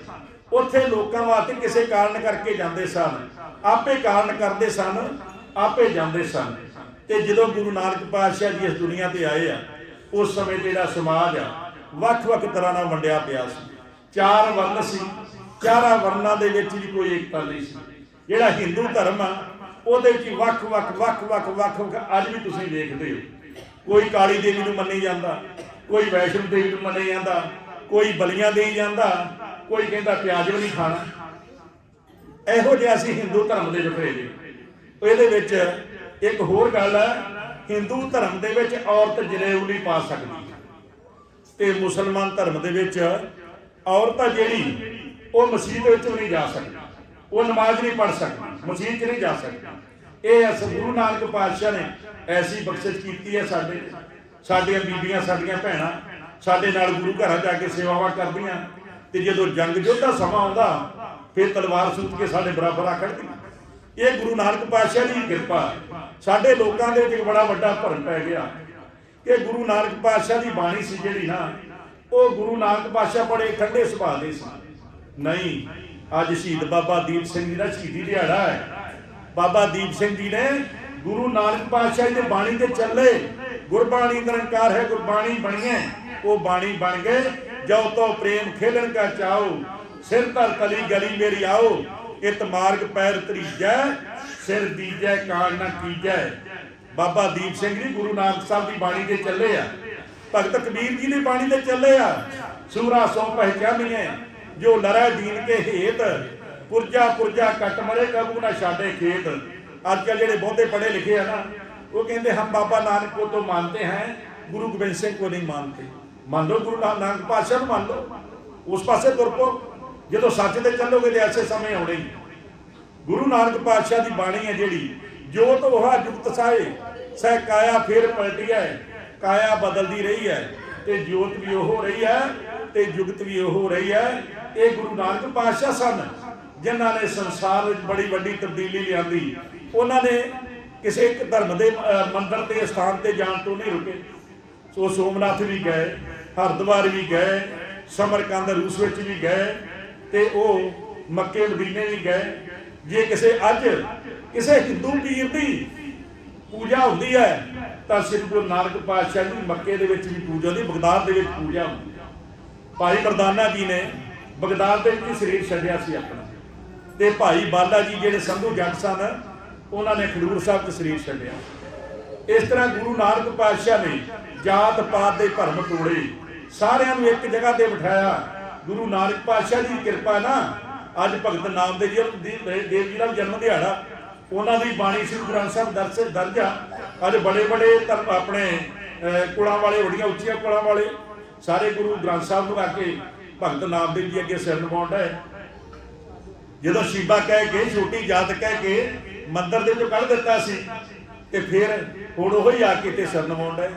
ਉੱਥੇ ਲੋਕਾਂ ਵਾਸਤੇ ਕਿਸੇ ਕਾਰਨ ਕਰਕੇ ਜਾਂਦੇ ਸਨ, ਆਪੇ ਕਾਰਨ ਕਰਦੇ ਸਨ, ਆਪੇ ਜਾਂਦੇ ਸਨ। ਤੇ ਜਦੋਂ ਗੁਰੂ ਨਾਨਕ ਪਾਤਸ਼ਾਹ ਜੀ ਇਸ ਦੁਨੀਆ ਤੇ ਆਏ ਆ, ਉਸ ਸਮੇਂ ਜਿਹੜਾ ਸਮਾਜ ਆ, ਵੱਖ-ਵੱਖ ਤਰ੍ਹਾਂ ਨਾਲ ਵੰਡਿਆ ਪਿਆ ਸੀ। ਚਾਰ ਵਰਨ ਸੀ, ਚਾਰਾਂ ਵਰਨਾਂ ਦੇ ਵਿੱਚ ਵੀ ਕੋਈ ਏਕਤਾ ਨਹੀਂ ਸੀ। ਜਿਹੜਾ ਹਿੰਦੂ ਧਰਮ ਆ, ਉਹਦੇ ਵਿੱਚ ਵੱਖ-ਵੱਖ ਵੱਖ-ਵੱਖ ਵੱਖ-ਵੱਖ ਅੱਜ ਵੀ ਤੁਸੀਂ ਦੇਖਦੇ ਹੋ। ਕੋਈ ਕਾਲੀ ਦੇਵੀ ਨੂੰ ਮੰਨੀ ਜਾਂਦਾ, ਕੋਈ ਵੈਸ਼ਨੋ ਦੇਵੀ ਨੂੰ ਮੰਨਿਆ ਜਾਂਦਾ ਕੋਈ ਬਲੀਆਂ ਦੇਈ ਜਾਂਦਾ, ਕੋਈ ਕਹਿੰਦਾ ਪਿਆਜ਼ ਵੀ ਨਹੀਂ ਖਾਣਾ। ਇਹੋ ਜਿਹਾ ਅਸੀਂ ਹਿੰਦੂ ਧਰਮ ਦੇ ਵੱਖਰੇ ਜੀ। ਇਹਦੇ ਵਿੱਚ ਇੱਕ ਹੋਰ ਗੱਲ ਹੈ, ਹਿੰਦੂ ਧਰਮ ਦੇ ਵਿੱਚ ਔਰਤ ਜਨੇਊ ਨਹੀਂ ਪਾ ਸਕਦੀ। ਤੇ ਮੁਸਲਮਾਨ ਧਰਮ ਦੇ ਵਿੱਚ ਔਰਤ ਆ ਜਿਹੜੀ, ਉਹ ਮਸਜਿਦ ਵਿੱਚ ਨਹੀਂ ਜਾ ਸਕਦੀ। ਉਹ ਨਮਾਜ਼ ਨਹੀਂ ਪੜ੍ਹ ਸਕਦੀ, ਮਸਜਿਦ 'ਚ ਨਹੀਂ ਜਾ ਸਕਦੀ। ਇਹ ਅਸ ਗੁਰੂ ਨਾਨਕ ਪਾਤਸ਼ਾਹ ਨੇ ਐਸੀ ਬਖਸ਼ਿਸ਼ ਕੀਤੀ ਹੈ ਸਾਡੇ ਸਾਡੀਆਂ ਬੀਬੀਆਂ, ਸਾਡੀਆਂ ਭੈਣਾਂ। ਸਾਡੇ ਨਾਲ ਗੁਰੂ ਘਰਾਂ ਜਾ ਕੇ ਸੇਵਾਵਾਂ ਕਰਦੀਆਂ ਤੇ ਜਦੋਂ ਜੰਗ ਯੁੱਧ ਸਮਾਂ ਆਉਂਦਾ, ਫਿਰ ਤਲਵਾਰ ਸੁੱਟ ਕੇ ਸਾਡੇ ਬਰਾਬਰ ਆ ਖੜਦੀਆਂ ਇਹ ਗੁਰੂ ਨਾਨਕ ਪਾਤਸ਼ਾਹ ਦੀ ਕਿਰਪਾ ਸਾਡੇ ਲੋਕਾਂ ਦੇ ਵਿੱਚ ਬੜਾ ਵੱਡਾ ਭਰਮ ਪੈ ਗਿਆ। ਕਿ ਗੁਰੂ ਨਾਨਕ ਪਾਤਸ਼ਾਹ ਦੀ ਬਾਣੀ ਸੀ ਜਿਹੜੀ ਨਾ, ਉਹ ਗੁਰੂ ਨਾਨਕ ਪਾਤਸ਼ਾਹ ਬੜੇ ਠੰਡੇ ਸੁਭਾਅ ਦੇ ਸੀ। ਨਹੀਂ, ਅੱਜ ਸ਼ਹੀਦ ਬਾਬਾ ਦੀਪ ਸਿੰਘ ਜੀ ਦਾ ਸ਼ਹੀਦੀ ਦਿਹਾੜਾ ਹੈ। ਬਾਬਾ ਦੀਪ ਸਿੰਘ ਜੀ ਨੇ ਗੁਰੂ ਨਾਨਕ ਪਾਤਸ਼ਾਹ ਜੀ ਦੀ ਬਾਣੀ ਤੇ ਚੱਲੇ ਗੁਰਬਾਣੀ ਨਿਰੰਕਾਰ ਹੈ, ਗੁਰਬਾਣੀ ਬਣੀਏ ਉਹ ਬਾਣੀ ਬਣ ਗਏ। ਜੋ ਤੋ ਪ੍ਰੇਮ ਖੇਲਣ ਕਾ ਚਾਓ, ਸਿਰ ਧਰ ਤਲੀ ਗਲੀ ਮੇਰੀ ਆਓ। ਇਤ ਮਾਰਗ ਪੈਰ ਤਰੀਜੈ ਸਿਰ ਦੀਜੈ ਕਾਲ ਨਾ ਕੀਜੈ। ਬਾਬਾ ਦੀਪ ਸਿੰਘ ਜੀ ਗੁਰੂ ਨਾਨਕ ਸਾਹਿਬ ਦੀ ਬਾਣੀ ਤੇ ਚੱਲੇ ਆ। ਭਗਤ ਕਬੀਰ ਜੀ ਦੀ ਬਾਣੀ ਤੇ ਚੱਲੇ ਆ। ਸੂਰਾ ਸੋ ਪਹਿਚਾਨੀਏ, ਜੋ ਲੜੈ ਦੀਨ ਕੇ ਹੇਤ, ਪੁਰਜਾ ਪੁਰਜਾ ਕੱਟ ਮਰੇ ਕਬੂ ਨਾ ਛਾੜੇ ਖੇਤ। ਅੱਜ ਕੱਲ ਜਿਹੜੇ ਬਹੁਤੇ ਪੜੇ ਲਿਖੇ ਆ ਨਾ ਉਹ ਕਹਿੰਦੇ, ਹਮ ਬਾਬਾ ਨਾਨਕ ਕੋ ਤੋਂ ਮਾਨਤੇ हैं ਗੁਰੂ ਗੋਬਿੰਦ ਸਿੰਘ ਕੋ ਨਹੀਂ ਮਾਨਤੇ। ਮੰਨ ਲਓ ਗੁਰੂ ਨਾਨਕ ਪਾਤਸ਼ਾਹ ਨੂੰ ਮੰਨ ਲਓ। ਉਸ ਪਾਸੇ ਤੁਰ ਪੋ ਜਦੋਂ ਸੱਚ ਤੇ ਚੱਲੋਗੇ ਤੇ ਐਸੇ ਸਮੇਂ ਆਉਣੇ ਹੀ। ਗੁਰੂ ਨਾਨਕ ਪਾਤਸ਼ਾਹ ਦੀ ਬਾਣੀ ਹੈ ਜਿਹੜੀ ਜੋਤ ਉਹ ਜੁਗਤ ਸਾਏ, ਸਹਿ ਕਾਇਆ ਫੇਰ ਪਲਟਿਆ ਕਾਇਆ ਬਦਲਦੀ ਰਹੀ ਹੈ ਤੇ ਜੋਤ ਵੀ ਉਹ ਰਹੀ ਹੈ, ਤੇ ਜੁਗਤ ਵੀ ਉਹ ਰਹੀ ਹੈ। ਇਹ ਗੁਰੂ ਨਾਨਕ ਪਾਤਸ਼ਾਹ ਸਨ, ਜਿਨ੍ਹਾਂ ਨੇ ਸੰਸਾਰ ਵਿੱਚ ਬੜੀ ਵੱਡੀ ਤਬਦੀਲੀ ਲਿਆਂਦੀ। ਉਹਨਾਂ ਨੇ ਕਿਸੇ ਇੱਕ ਧਰਮ ਦੇ ਮੰਦਰ ਮੰਦਿਰ ਤੇ, ਸਥਾਨ ਤੇ ਜਾਣ ਤੋਂ ਨਹੀਂ ਰੁਕੇ। ਸੋ ਸੋਮਨਾਥ ਵੀ ਗਏ, ਹਰਿਦੁਆਰ ਵੀ ਗਏ, ਸਮਰਕੰਦ ਰੂਸ ਵਿੱਚ ਵੀ ਗਏ ਤੇ ਉਹ ਮੱਕੇ ਮਦੀਨੇ ਵੀ ਗਏ। ਜੇ ਕਿਸੇ ਅੱਜ ਕਿਸੇ ਹਿੰਦੂ ਪੀਰ ਦੀ ਪੂਜਾ ਹੁੰਦੀ ਹੈ, ਤਾਂ ਸ੍ਰੀ ਗੁਰੂ ਨਾਨਕ ਪਾਤਸ਼ਾਹ ਦੀ ਮੱਕੇ ਦੇ ਵਿੱਚ ਵੀ ਪੂਜਾ ਹੁੰਦੀ, ਬਗਦਾਦ ਦੇ ਵਿੱਚ ਪੂਜਾ ਹੁੰਦੀ। ਭਾਈ ਮਰਦਾਨਾ ਜੀ ਨੇ ਬਗਦਾਦ ਦੇ ਵਿੱਚ ਸਰੀਰ ਛੱਡਿਆ ਸੀ ਆਪਣਾ। ਤੇ ਭਾਈ ਬਾਲਾ ਜੀ ਜਿਹੜੇ ਸੰਧੂ ਜੱਟ ਸਨ ਉਹਨਾਂ ਨੇ ਖਡੂਰ ਸਾਹਿਬ 'ਚ ਸਰੀਰ ਛੱਡਿਆ। ਇਸ ਤਰ੍ਹਾਂ ਗੁਰੂ ਨਾਨਕ ਪਾਤਸ਼ਾਹ ਨੇ ਜਾਤ ਪਾਤ ਦੇ ਭਰਮ ਤੋੜੇ। ਸਾਰਿਆਂ ਨੂੰ ਇੱਕ ਜਗ੍ਹਾ ਤੇ ਬਿਠਾਇਆ। ਗੁਰੂ ਨਾਨਕ ਪਾਤਸ਼ਾਹ ਦੀ ਕਿਰਪਾ ਨਾ। ਅੱਜ ਭਗਤ ਨਾਮਦੇਵ ਜੀ ਦੇਵ ਜੀ ਦਾ ਜਨਮ ਦਿਹਾੜਾ ਉਹਨਾਂ ਦੀ ਬਾਣੀ ਸ੍ਰੀ ਗੁਰੂ ਗ੍ਰੰਥ ਸਾਹਿਬ ਦਰਜ ਦਰਜ ਆ। ਅੱਜ ਬੜੇ ਬੜੇ ਧਰਮ ਆਪਣੇ ਅਹ, ਕੁਲਾਂ ਵਾਲੇ ਵੱਡੀਆਂ ਉੱਚੀਆਂ ਕੁਲਾਂ ਵਾਲੇ ਸਾਰੇ ਗੁਰੂ ਗ੍ਰੰਥ ਸਾਹਿਬ ਨੂੰ ਆ ਕੇ ਭਗਤ ਨਾਮਦੇਵ ਜੀ ਅੱਗੇ ਸਿਰ ਨਵਾਉਂਦਾ ਹੈ। ਜਦੋਂ ਸ਼ੀਬਾ ਕਹਿ ਕੇ ਛੋਟੀ ਜਾਤ ਕਹਿ ਕੇ ਮੰਦਰ ਦੇ ਚੋਂ ਕੱਢ ਦਿੱਤਾ ਸੀ ਤੇ ਫਿਰ ਹੁਣ ਉਹ ਹੀ ਆ ਕੇ ਤੇ ਸਿਰ ਨਵਾਉਂਦਾ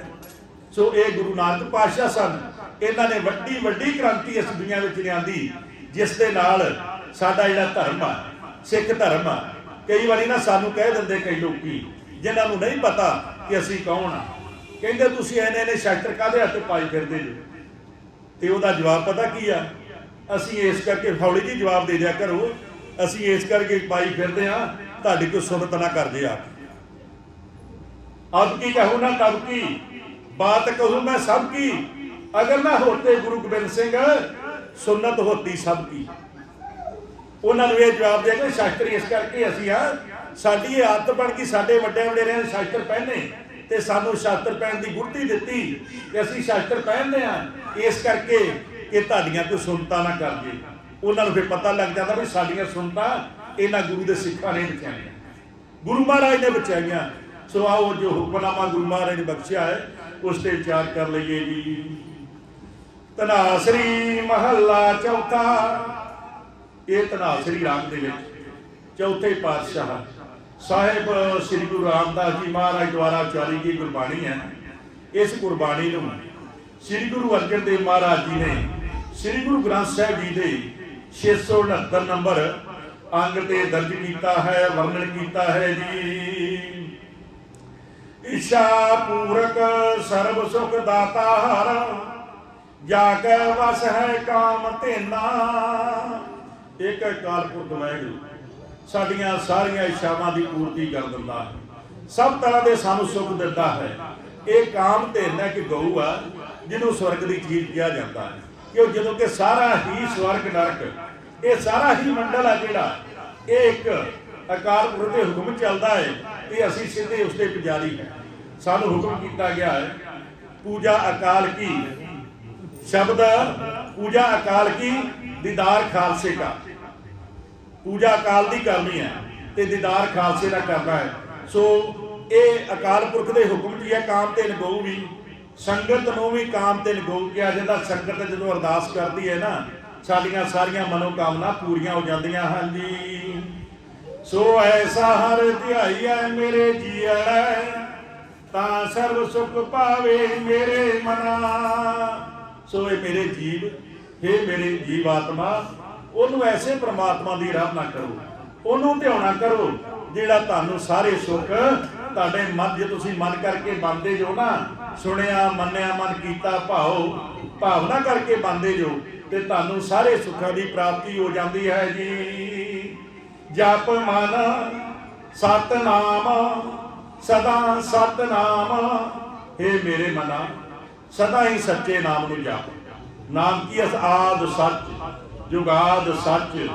ਸੋ ਇਹ ਗੁਰੂ ਨਾਨਕ ਪਾਤਸ਼ਾਹ ਸਨ। ਇਹਨਾਂ ਨੇ ਵੱਡੀ ਵੱਡੀ ਕ੍ਰਾਂਤੀ ਇਸ ਦੁਨੀਆ ਵਿੱਚ ਲਿਆਂਦੀ, ਜਿਸ ਦੇ ਨਾਲ ਸਾਡਾ ਜਿਹੜਾ ਧਰਮ ਆ, ਸਿੱਖ ਧਰਮ ਆ, ਕਈ ਵਾਰੀ ਨਾ ਸਾਨੂੰ ਕਹਿ ਦਿੰਦੇ ਕਈ ਲੋਕੀ, ਜਿਨ੍ਹਾਂ ਨੂੰ ਨਹੀਂ ਪਤਾ ਕਿ ਅਸੀਂ ਕੌਣ ਆ। ਕਹਿੰਦੇ ਤੁਸੀਂ ਇਹਨੇ ਨੇ ਸ਼ਾਸਤਰ ਕਾਦੇ ਹੱਥ ਪਾਈ ਫਿਰਦੇ ਜੋ? ਤੇ ਉਹਦਾ ਜਵਾਬ ਪਤਾ ਕੀ ਆ? ਅਸੀਂ ਇਸ ਕਰਕੇ ਹੌਲੀ ਜੀ ਜਵਾਬ ਦੇ ਦਿਆ ਕਰੋ। ਅਸੀਂ ਇਸ ਕਰਕੇ ਪਾਈ ਫਿਰਦੇ ਆ ਤੁਹਾਡੀ ਕੋਈ ਸੁਨਤ ਨਾ ਕਰਦੇ ਆ ਅਬ ਕੀ ਕਹੂੰ ਨਾ ਤਬ ਕੀ? ਬਾਤ ਕਹੂੰ ਮੈਂ ਸਭ ਕੀ? ਅਗਰ ਨਾ ਹੋਤੇ ਗੁਰੂ ਗੋਬਿੰਦ ਸਿੰਘ ਸੁਨਤ ਹੋਤੀ ਸਭ ਕੀ। ਉਹਨਾਂ ਨੂੰ ਇਹ ਜਵਾਬ ਦੇ ਕੇ ਸ਼ਾਸਤਰੀ ਇਸ ਕਰਕੇ ਅਸੀਂ ਆ, ਸਾਡੀ ਇਹ ਆਦਤ ਬਣ ਗਈ, ਸਾਡੇ ਵੱਡੇ ਵਡੇਰਿਆਂ ਨੇ ਸ਼ਾਸਤਰ ਪਹਿਨੇ ਤੇ ਸਾਨੂੰ ਸ਼ਾਸਤਰ ਪਹਿਨ ਦੀ ਗੁਰਤੀ ਦਿੱਤੀ ਤੇ ਅਸੀਂ ਸ਼ਾਸਤਰ ਪਹਿਨਦੇ ਆ ਇਸ ਕਰਕੇ ਕਿ ਤੁਹਾਡੀਆਂ ਕੋਈ ਸੁਣਤਾ ਨਾ ਕਰ ਜੇ। ਉਹਨਾਂ ਨੂੰ ਫਿਰ ਪਤਾ ਲੱਗ ਜਾਂਦਾ ਵੀ ਸਾਡੀਆਂ ਸੁਣਤਾ ਇਹਨਾਂ ਗੁਰੂ ਦੇ ਸਿੱਖਾਂ ਨੇ ਬਚਾਈਆਂ ਗੁਰੂ ਮਹਾਰਾਜ ਨੇ ਬਚਾਈਆਂ। ਸੋ ਆਓ ਜੋ ਹੁਕਮਨਾਮਾ ਗੁਰੂ ਮਹਾਰਾਜ ਨੇ ਬਖਸ਼ਿਆ ਹੈ, ਉਸ ਤੇ ਵਿਚਾਰ ਕਰ ਲਈਏ ਜੀ। ਤਨਾਸਰੀ ਮਹੱਲਾ ਚੌਥਾ। ਇਹ ਤਨਾਸਰੀ ਰਾਗ ਦੇ ਵਿੱਚ ਚੌਥੇ ਪਾਤਸ਼ਾਹ ਸਾਹਿਬ ਸ੍ਰੀ ਗੁਰੂ ਰਾਮਦਾਸ ਜੀ ਮਹਾਰਾਜ ਦੁਆਰਾ ਉਚਾਰੀ ਗਈ ਗੁਰਬਾਣੀ ਹੈ। ਇਸ ਗੁਰਬਾਣੀ ਨੂੰ ਸ੍ਰੀ ਗੁਰੂ ਅਰਜਨ ਦੇਵ ਮਹਾਰਾਜ ਜੀ ਨੇ ਸ੍ਰੀ ਗੁਰੂ ਗ੍ਰੰਥ ਸਾਹਿਬ ਜੀ ਦੇ 669 ਨੰਬਰ ਅੰਗ ਤੇ ਦਰਜ ਕੀਤਾ ਹੈ, ਵਰਣਨ ਕੀਤਾ ਹੈ ਜੀ। ਇਸ਼ਾ ਪੂਰਕ ਸਰਬ ਸੁਖ ਦਾਤਾ ਹਰ ਜਾ ਕੇ ਵਸ ਹੈ ਕਾਮ ਧੇਨਾ। ਇੱਕ ਕਾਲਪੁਰਖ ਵਾਹਿਗੁਰੂ, ਸਾਡੀਆਂ ਸਾਰੀਆਂ ਇੱਛਾਵਾਂ ਦੀ ਪੂਰਤੀ ਕਰ ਦਿੰਦਾ ਹੈ। ਸਭ ਤਰ੍ਹਾਂ ਦੇ ਸਾਨੂੰ ਸੁੱਖ ਦਿੰਦਾ ਹੈ। ਇਹ ਕਾਮ ਧੇਨਾ ਕਿ ਗਊ ਆ, ਜਿਹਨੂੰ ਸਵਰਗ ਦੀ ਚੀਜ਼ ਕਿਹਾ ਜਾਂਦਾ ਹੈ। ਕਿ ਜਦੋਂ ਕਿ ਸਾਰਾ ਹੀ ਸਵਰਗ ਨਰਕ, ਇਹ ਸਾਰਾ ਹੀ ਮੰਡਲ ਆ ਜਿਹੜਾ ਇਹ ਇੱਕ ਅਕਾਲ ਪੁਰਖ ਦੇ ਹੁਕਮ ਚੱਲਦਾ ਹੈ ਇਹ ਅਸੀਂ ਸਿੱਧੇ ਉਸ ਦੇ ਪੁਜਾਰੀ ਹੈ। ਸਾਨੂੰ ਹੁਕਮ ਕੀਤਾ ਗਿਆ ਹੈ, ਪੂਜਾ ਅਕਾਲ ਕੀ? ਸ਼ਬਦ ਪੂਜਾ ਅਕਾਲ ਕੀ? ਦੀਦਾਰ ਖਾਲਸੇ ਦਾ ਪੂਜਾ ਅਕਾਲ ਦੀ ਕਰਨੀ ਹੈ ਤੇ ਦੀਦਾਰ ਖਾਲਸੇ ਦਾ ਕਰਨਾ ਹੈ। ਸੋ ਇਹ ਅਕਾਲ ਪੁਰਖ ਦੇ ਹੁਕਮ ਦੀ ਹੈ ਕਾਮ ਤੇ ਨਗੋ ਵੀ ਸੰਗਤ ਨੂੰ ਵੀ ਕਾਮ ਤੇ ਨਗੋ ਕਿਹਾ ਜਾਂਦਾ ਸੰਗਤ ਜਦੋਂ ਅਰਦਾਸ ਕਰਦੀ ਹੈ ਨਾ ਸਾਡੀਆਂ ਸਾਰੀਆਂ ਮਨੋਕਾਮਨਾ ਪੂਰੀਆਂ ਹੋ ਜਾਂਦੀਆਂ ਹਨ ਜੀ। ਸੋ ਐਸਾ ਹਰ ਧਿਆਈਐ ਮੇਰੇ ਜੀਐ ਤਾਂ ਸਰਬ ਸੁਖ ਪਾਵੇ ਮੇਰੇ ਮਨਾ। ਸੋ ਇਹ ਮੇਰੇ ਜੀਵ हे ਮੇਰੇ ਜੀਵ ਆਤਮਾ ਉਹਨੂੰ ਐਸੇ ਪ੍ਰਮਾਤਮਾ ਦੀ ਰਾਹ ਨਾ ਕਰੋ। ਉਹਨੂੰ ਧਿਆਉਣਾ ਕਰੋ, ਜਿਹੜਾ ਤੁਹਾਨੂੰ ਸਾਰੇ ਸੁੱਖ ਤੁਹਾਡੇ ਮਨ, ਜੇ ਤੁਸੀਂ ਮਨ ਕਰਕੇ ਬੰਦੇ ਜੋ ਨਾ, ਸੁਣਿਆ, ਮੰਨਿਆ, ਮਨ ਕੀਤਾ, ਭਾਉ, ਭਾਵਨਾ ਕਰਕੇ ਬੰਦੇ ਜੋ ਤੇ ਤੁਹਾਨੂੰ ਸਾਰੇ ਸੁੱਖਾਂ ਦੀ ਪ੍ਰਾਪਤੀ ਹੋ ਜਾਂਦੀ ਹੈ ਜੀ। ਜਪ ਮਨ ਸਤਨਾਮ, ਸਦਾ ਸਤਨਾਮ। हे ਮੇਰੇ ਮਨਾ, ਸਦਾ ਹੀ ਸੱਚੇ ਨਾਮ ਨੂੰ ਜਪ। ਨਾਮ ਕੀ ਆਦ ਸੱਚ, ਜੁਗਾਦ ਸੱਚ,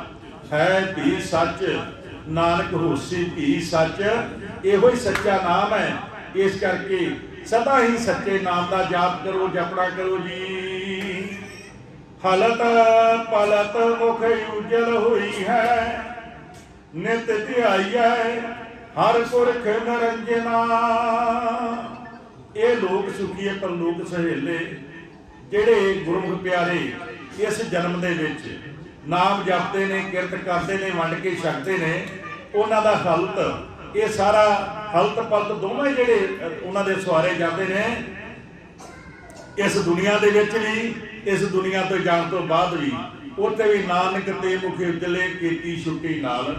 ਹੈ ਵੀ ਸੱਚ, ਨਾਨਕ ਹੋਸੀ ਵੀ ਸੱਚ। ਇਹੋ ਹੀ ਸੱਚਾ ਨਾਮ ਹੈ। ਇਸ ਕਰਕੇ ਸਦਾ ਹੀ ਸੱਚੇ ਨਾਮ ਦਾ ਜਾਪ ਕਰੋ, ਜਪਣਾ ਕਰੋ ਜੀ। ਹਲਤ ਪਲਤ ਮੁਖ ਉਜਲ ਹੋਈ ਹੈ। ਨਿਤ ਧਿਆਈਐ, ਹਰ ਪੁਰਖ ਨਰੰਜਨਾ। ਇਹ ਲੋਕ ਸੁਖੀਏ ਪਰ ਸਹੇਲੇ, ਜਿਹੜੇ ਗੁਰਮੁਖ ਪਿਆਰੇ ਇਸ ਜਨਮ ਦੇ ਵਿੱਚ ਨਾਮ ਜਪਦੇ ਨੇ ਕਿਰਤ ਕਰਦੇ ਨੇ, ਵੰਡ ਕੇ ਛਕਦੇ ਨੇ, ਉਹਨਾਂ ਦਾ ਹਲਤ ਇਹ ਸਾਰਾ ਹਲਤ ਪਲਤ ਦੋਵੇਂ ਜਿਹੜੇ ਉਹਨਾਂ ਦੇ ਸਵਾਰੇ ਜਾਂਦੇ ਨੇ। ਇਸ ਦੁਨੀਆ ਦੇ ਵਿੱਚ ਵੀ, ਇਸ ਦੁਨੀਆ ਤੋਂ ਜਾਣ ਤੋਂ ਬਾਅਦ ਵੀ, ਉੱਥੇ ਵੀ ਨਾਨਕ ਤੇ ਮੁਖ ਉਜਲੇ ਕੀਤੀ ਛੁੱਟੀ ਨਾਲ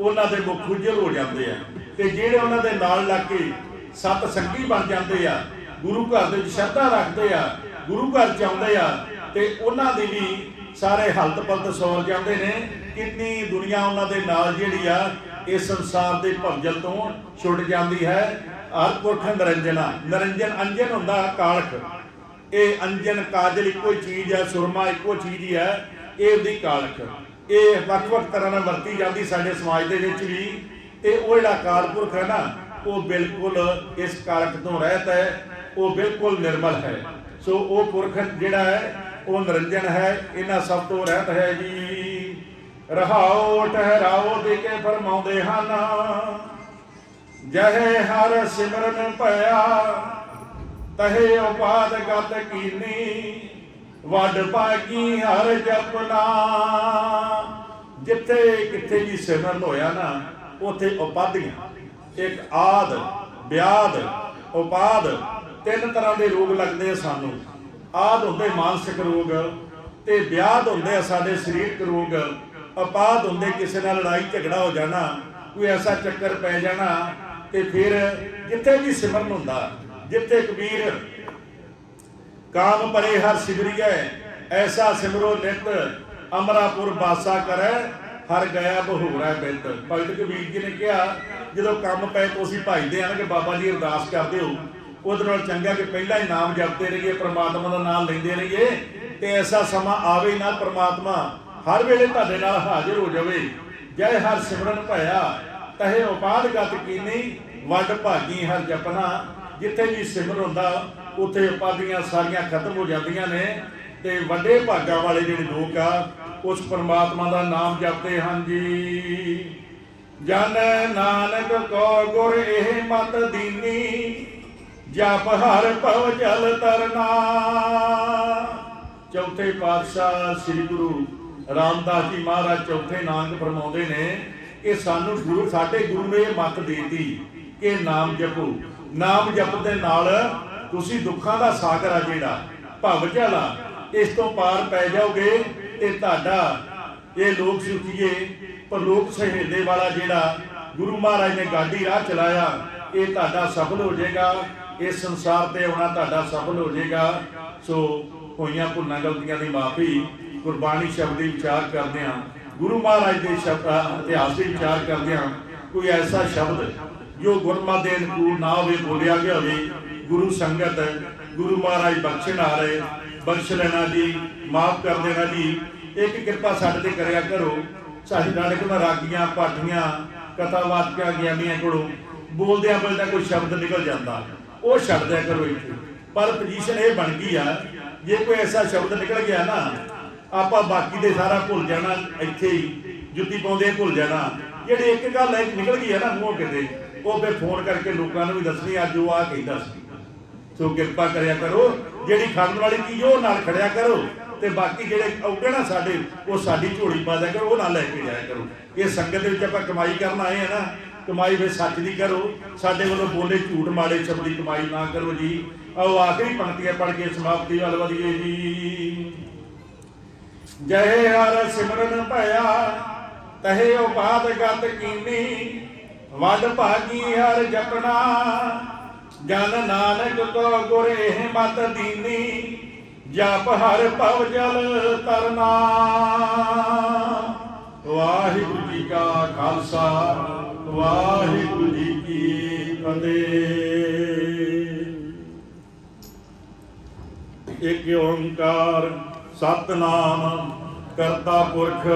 ਉਹਨਾਂ ਦੇ ਮੁਖ ਉਜਲ ਹੋ ਜਾਂਦੇ ਆ। ਤੇ ਜਿਹੜੇ ਉਹਨਾਂ ਦੇ ਨਾਲ ਲੱਗ ਕੇ ਸਤ ਸੰਗੀ ਬਣ ਜਾਂਦੇ ਆ, ਗੁਰੂ ਘਰ ਦੇ ਵਿੱਚ ਸ਼ਰਧਾ ਰੱਖਦੇ ਆ, ਗੁਰੂ ਘਰ ਚ ਆਉਂਦੇ ਆ, ਤੇ ਉਹਨਾਂ ਦੀ ਵੀ ਸਾਰੇ ਹਲਤ ਪਲਤ ਸੌਰ ਜਾਂਦੇ ਨੇ। ਕਿੰਨੀ ਦੁਨੀਆ ਉਹਨਾਂ ਦੇ ਨਾਲ ਜਿਹੜੀ ਆ, ਇਸ ਸੰਸਾਰ ਦੇ ਭਵਜਲ ਤੋਂ ਛੁੱਟ ਜਾਂਦੀ ਹੈ। ਹਰ ਪੁਰਖ ਨਿਰੰਜਨਾ, ਨਿਰੰਜਨ ਅੰਜਨ ਹੁੰਦਾ ਕਾਲਖ। ਇਹ ਅੰਜਨ ਕਾਜਲ ਇੱਕੋ ਚੀਜ਼ ਹੈ, ਸੁਰਮਾ ਇੱਕੋ ਚੀਜ਼ ਹੀ ਹੈ, ਇਹ ਉਹਦੀ ਕਾਲਖ। ਇਹ ਵੱਖ-ਵੱਖ ਤਰ੍ਹਾਂ ਨਾਲ ਵਰਤੀ ਜਾਂਦੀ ਸਾਡੇ ਸਮਾਜ ਦੇ ਵਿੱਚ ਵੀ। ਤੇ ਉਹ ਜਿਹੜਾ ਕਾਲਪੁਰਖ ਹੈ ਨਾ, ਉਹ ਬਿਲਕੁਲ ਇਸ ਕਾਲਖ ਤੋਂ ਰਹਿਤ ਹੈ, ਉਹ ਬਿਲਕੁਲ ਨਿਰਮਲ ਹੈ। ਸੋ ਉਹ ਪੁਰਖ ਜਿਹੜਾ ਹੈ, ਉਹ ਨਿਰੰਜਨ ਹੈ, ਇਹਨਾਂ ਸਭ ਤੋਂ ਰਹਿਤ ਹੈ ਜੀ। ਰਹਾਓ ਠਹਿਰਾਓ ਦੇ ਕੇ ਫਰਮਾਉਂਦੇ ਹਨ, ਜਹੇ ਹਰ ਸਿਮਰਨ ਭਇਆ। ਤਹੇ ਉਪਾਦ ਗਤ ਕੀਨੀ, ਵੱਡ ਭਾਗੀ ਹਰ ਜਪਨਾ ਜਿੱਥੇ ਕਿੱਥੇ ਵੀ ਸਿਮਰਨ ਹੋਇਆ ਨਾ, ਉਥੇ ਉਪਾਧੀਆਂ। ਇੱਕ ਆਦ, ਵਿਆਦ, ਉਪਾਦ, ਤਿੰਨ ਤਰ੍ਹਾਂ ਦੇ ਰੋਗ ਲੱਗਦੇ ਆ ਸਾਨੂੰ। ਆਦ ਹੁੰਦੇ ਮਾਨਸਿਕ ਰੋਗ, ਤੇ ਵਿਆਦ ਹੁੰਦੇ ਆ ਸਾਡੇ ਸਰੀਰਕ ਰੋਗ। ਉਪਾਦ ਹੁੰਦੇ ਕਿਸੇ ਨਾਲ ਲੜਾਈ ਝਗੜਾ ਹੋ ਜਾਣਾ, ਕੋਈ ਐਸਾ ਚੱਕਰ ਪੈ ਜਾਣਾ, ਤੇ ਫਿਰ ਜਿੱਥੇ ਵੀ ਸਿਮਰਨ ਹੁੰਦਾ ਜਿੱਥੇ ਕਬੀਰ ਕਾਮ ਭਰੇ ਹਰ ਸਿਮਰਿਐ ਐਸਾ ਸਿਮਰੋ ਨਿਤ ਅਮਰਾਪੁਰ ਬਾਸਾ ਕਰੈ, ਹਰ ਗਿਆ ਬਹੂਰਾ ਬਿੰਦ ਭਗਤ ਕਬੀਰ ਜੀ ਨੇ ਕਿਹਾ, ਜਦੋਂ ਕੰਮ ਪਏ ਤੁਸੀਂ ਭਜਦੇ ਆ ਕਿ ਬਾਬਾ ਜੀ ਅਰਦਾਸ ਕਰਦੇ ਹੋ। ਉਹਦੇ ਨਾਲ ਚੰਗਾ ਕਿ ਪਹਿਲਾਂ ਹੀ ਨਾਮ ਜਪਦੇ ਰਹੀਏ, ਪ੍ਰਮਾਤਮਾ ਦਾ ਨਾਮ ਲੈਂਦੇ ਰਹੀਏ, ਤੇ ਐਸਾ ਸਮਾਂ ਆਵੇ ਨਾ, ਪ੍ਰਮਾਤਮਾ ਹਰ ਵੇਲੇ ਤੁਹਾਡੇ ਨਾਲ ਹਾਜ਼ਰ ਹੋ ਜਾਵੇ। ਜੈ ਹਰ ਸਿਮਰਨ ਭਇਆ, ਤਹੇ ਉਪਾਦ ਗਤ ਕੀਨੀ, ਵੱਡ ਭਾਗੀ ਹਰ ਜਪਨਾ। ਜਿੱਥੇ ਵੀ ਸਿਮਰ ਹੁੰਦਾ, ਉੱਥੇ ਉਪਾਧੀਆਂ ਸਾਰੀਆਂ ਖਤਮ ਹੋ ਜਾਂਦੀਆਂ ਨੇ ਤੇ ਵੱਡੇ ਭਾਗਾਂ ਵਾਲੇ ਜਿਹੜੇ ਲੋਕ ਆ, ਉਸ ਪਰਮਾਤਮਾ ਦਾ ਨਾਮ ਜਪਦੇ ਹਨ ਜੀ। ਜਨ ਨਾਨਕ ਕੋ ਗੁਰ ਇਹ ਮਤ ਦੀਨੀ, ਜਪ ਹਰ ਭਵ ਜਲ ਤਰਨਾ। ਚੌਥੇ ਪਾਤਸ਼ਾਹ ਸ੍ਰੀ ਗੁਰੂ ਰਾਮਦਾਸ ਜੀ ਮਹਾਰਾਜ ਚੌਥੇ ਨਾਨਕ ਫਰਮਾਉਂਦੇ ਨੇ ਕਿ ਸਾਨੂੰ ਗੁਰੂ, ਸਾਡੇ ਗੁਰੂ ਨੇ ਇਹ ਮਤ ਦੇਤੀ ਕਿ ਨਾਮ ਜਪੋ। ਨਾਮ ਜਪ ਦੇ ਨਾਲ ਤੁਸੀਂ ਦੁੱਖਾਂ ਦਾ ਸਾਗਰ ਆ ਜਿਹੜਾ, ਭਵ ਜਲ ਇਸ ਤੋਂ ਪਾਰ ਪੈ ਜਾਓਗੇ ਤੇ ਤੁਹਾਡਾ ਇਹ ਲੋਕ ਸੁਖੀਏ, ਪਰਲੋਕ ਸਹੇਲੇ ਵਾਲਾ ਜਿਹੜਾ ਗੁਰੂ ਮਹਾਰਾਜ ਨੇ ਗਾਡੀ ਰਾਹ ਚਲਾਇਆ, ਇਹ ਤੁਹਾਡਾ ਸਫਲ ਹੋ ਜਾਏਗਾ, ਇਸ ਸੰਸਾਰ ਤੇ ਆਉਣਾ ਤੁਹਾਡਾ ਸਫਲ ਹੋ ਜਾਏਗਾ। ਸੋ ਹੋਈਆਂ ਭੁੱਲਾਂ ਗਲਤੀਆਂ ਦੀ ਮਾਫੀ ਗੁਰਬਾਣੀ ਸ਼ਬਦ ਦੀ ਵਿਚਾਰ ਕਰਦੇ ਹਾਂ, ਗੁਰੂ ਮਹਾਰਾਜ ਦੇ ਸ਼ਬਦ ਇਤਿਹਾਸ ਦੇ ਵਿਚਾਰ ਕਰਦੇ ਹਾਂ, ਕੋਈ ਐਸਾ ਸ਼ਬਦ ਜੋ ਗੁਰਮਤਿ ਦੇ ਅਨੁਕੂਲ ਨਾ ਹੋਵੇ, ਬੋਲਿਆ ਗਿਆ ਹੋਵੇ, ਗੁਰੂ ਸੰਗਤ ਗੁਰੂ ਮਹਾਰਾਜ ਬਖਸ਼ਣ ਆ ਰਹੇ, ਬਖਸ਼ ਲੈਣਾ ਜੀ, ਮਾਫ ਕਰ ਦੇਣਾ ਜੀ, ਇੱਕ ਕਿਰਪਾ ਸਾਡੇ ਤੇ ਕਰਿਆ ਕਰੋ। ਸਾਡੇ ਨਾਲ ਕੋਲ ਪਾਠੀਆਂ, ਕਥਾਵਾਚਕਾਂ ਗਿਆਨੀਆਂ ਕੋਲੋਂ ਬੋਲਦਿਆਂ ਬੋਲਦਿਆਂ ਕੋਈ ਸ਼ਬਦ ਨਿਕਲ ਜਾਂਦਾ। ਉਹ ਛੱਡ ਦਿਆ ਕਰੋ ਇੱਥੇ। ਪਰ ਪੋਜੀਸ਼ਨ ਇਹ ਬਣ ਗਈ ਆ, ਜੇ ਕੋਈ ਐਸਾ ਸ਼ਬਦ ਨਿਕਲ ਗਿਆ ਨਾ, ਆਪਾਂ ਬਾਕੀ ਦੇ ਸਾਰਾ ਭੁੱਲ ਜਾਣਾ, ਇੱਥੇ ਹੀ ਜੁੱਤੀ ਪਾਉਂਦੇ ਭੁੱਲ ਜਾਣਾ। ਜਿਹੜੀ ਇੱਕ ਗੱਲ ਹੈ ਨਿਕਲ ਗਈ ਹੈ ਨਾ, ਮੂੰਹ ਕਿਤੇ। ਉਹ ਫਿਰ ਫੋਨ ਕਰਕੇ ਲੋਕਾਂ ਨੂੰ ਵੀ ਦੱਸਣੀ, ਅੱਜ ਉਹ ਆ ਕਹਿੰਦਾ ਸੀ। ਸੋ ਕਿਰਪਾ ਕਰਿਆ ਕਰੋ, ਜਿਹੜੀ ਖੜਨ ਵਾਲੀ ਚੀਜ਼ ਉਹ ਨਾਲ ਖੜਿਆ ਕਰੋ। ਤੇ ਬਾਕੀ ਜਿਹੜੇ ਔਗੇ ਨਾ ਸਾਡੇ, ਉਹ ਸਾਡੀ ਝੋਲੀ ਪਾ ਦਿਆ ਕਰੋ, ਉਹ ਨਾਲ ਲੈ ਕੇ ਜਾਇਆ ਕਰੋ। ਇਹ ਸੰਗਤ ਦੇ ਵਿੱਚ ਆਪਾਂ ਕਮਾਈ ਕਰਨ ਆਏ ਆ ਨਾ, ਕਮਾਈ ਫਿਰ ਸੱਚ ਦੀ ਕਰੋ। ਸਾਡੇ ਵੱਲੋਂ ਬੋਲੇ ਝੂਠ ਮਾੜੇ ਸ਼ਬਦ ਦੀ ਕਮਾਈ ਨਾ ਕਰੋ ਜੀ। ਆਓ ਆਖਰੀ ਪੰਕਤੀਆਂ ਪੜ੍ਹ ਕੇ ਸਮਾਪਤੀ ਵੱਲ ਵਧੀਏ ਜੀ। ਜੈ ਹਰ ਸਿਮਰਨ ਭਇਆ, ਤਹੇ ਉਪਾਦ ਗਤ ਕੀਨੀ ਵੱਡ ਭਾਗੀ ਹਰ ਜਪਨਾ ਜਨ ਨਾਨਕ ਕੋ ਗੁਰੇ ਇਹ ਮਤ ਦੀਨੀ, ਜਪ ਹਰ ਭਵ ਜਲ ਤਰਨਾ। ਵਾਹਿਗੁਰੂ ਜੀ ਕਾ ਖਾਲਸਾ, ਵਾਹਿਗੁਰੂ ਜੀ ਕੀ ਫਤਿਹ। ਇੱਕ ਓੰਕਾਰ ਸਤਨਾਮ ਕਰਤਾ ਪੁਰਖ